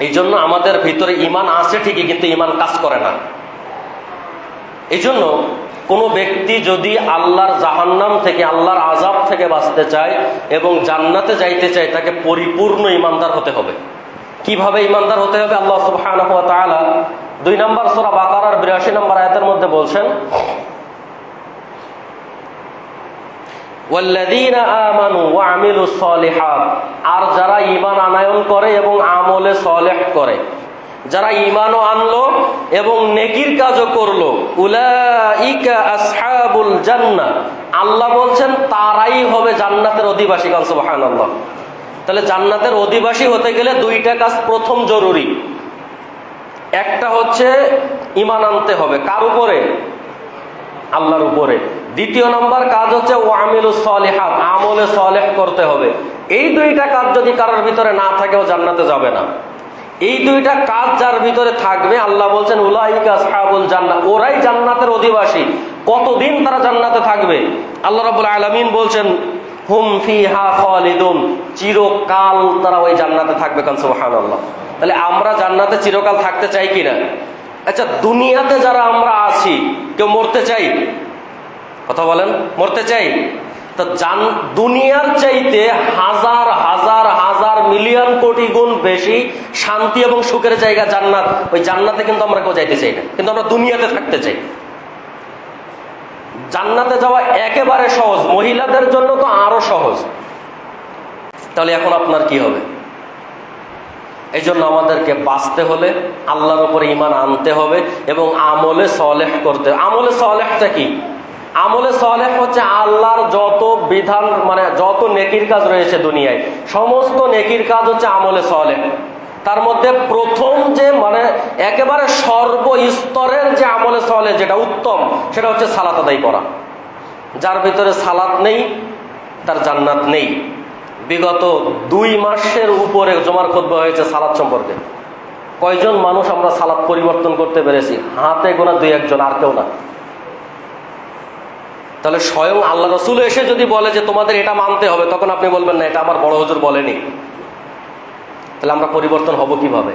এই জন্য আমাদের ভিতরে ইমান আছে ঠিকই, কিন্তু ইমান কাজ করে না। এই জন্য কোনো ব্যক্তি যদি আল্লাহর জাহান্নাম থেকে, আল্লাহর আজাব থেকে বাঁচতে চায় এবং জান্নাতে যাইতে চায়, তাকে পরিপূর্ণ ইমানদার হতে হবে। কীভাবে ইমানদার হতে হবে? আল্লাহ তাআলা দুই নম্বর সূরা বাকারার 82 নম্বর আয়াতের মধ্যে বলছেন আর যারা ইমান আনায়ন করে এবং আমলে সলেহ করে, যারা ঈমানও আনলো এবং নেকির কাজও করল জান্নাহ, আল্লাহ বলছেন, তারাই হবে জান্নাতের অধিবাসী গান, সুবহানাল্লাহ। তাহলে জান্নাতের অধিবাসী হতে গেলে দুইটা কাজ প্রথম জরুরি। একটা হচ্ছে ইমান আনতে হবে। কার উপরে? আল্লাহর উপরে। দ্বিতীয় নম্বর কাজ হচ্ছে ওয়ামিলু সলেহাত, আমলে সলেহ করতে হবে। এই দুইটা কাজ যদি কারোর ভিতরে না থাকে, ও জান্নাতে যাবে না। এই দুইটা কাজ যার ভিতরে থাকবে, আল্লাহ বলছেন জান্নাত ওরাই জান্নাতের অধিবাসী। কতদিন তারা জান্নাতে থাকবে? আল্লাহ রাব্বুল আলামিন বলছেন, হুম ফিহা খালিদুন চিরকাল তারা ওই জান্নাতে থাকবে কান সুবহানাল্লাহ। তাহলে আমরা জান্নাতে চিরকাল থাকতে চাই কিনা? আচ্ছা দুনিয়াতে যারা আমরা আছি, কেউ মরতে চাই? কথা বলেন, মরতে চাই? তো জান, দুনিয়ার চাইতে হাজার হাজার হাজার মিলিয়ন কোটি গুণ বেশি শান্তি এবং সুখের জায়গা জান্নাত। ওই জান্নাতে কিন্তু আমরা কেউ যাইতে চাই না। কিন্তু আমরা দুনিয়াতে থাকতে চাই। জান্নাতে যাওয়া একেবারে সহজ। মহিলাদের জন্য তো আরও সহজ। তাহলে এখন আপনার কি হবে? এই জন্য আমাদেরকে বাঁচতে হলে আল্লাহর উপরে ইমান আনতে হবে এবং আমলে সলেহ করতে আমলে সলেহটা কি? আমলে সলেহ হচ্ছে আল্লাহর যত বিধান মানে যত নেকির কাজ রয়েছে দুনিয়ায়, সমস্ত নেকির কাজ হচ্ছে আমলে সলেহ। তার মধ্যে প্রথম যে মানে একেবারে সর্বস্তরের যে আমলে সলে যেটা উত্তম, সেটা হচ্ছে সালাত আদায় করা। যার ভিতরে সালাত নেই, তার জান্নাত নেই। বিগত দুই মাসের উপরে জমার খোদ্ হয়েছে সালাদ সম্পর্কে। কয়জন মানুষ আমরা সালাদ পরিবর্তন করতে পেরেছি? হাতে গোনা দুই একজন, আর কেউ না। তাহলে স্বয়ং আল্লাহ রসুল এসে যদি বলে যে তোমাদের এটা মানতে হবে, তখন আপনি বলবেন, না, এটা আমার বড় হজুর বলেনি। তাহলে আমরা পরিবর্তন হব কীভাবে?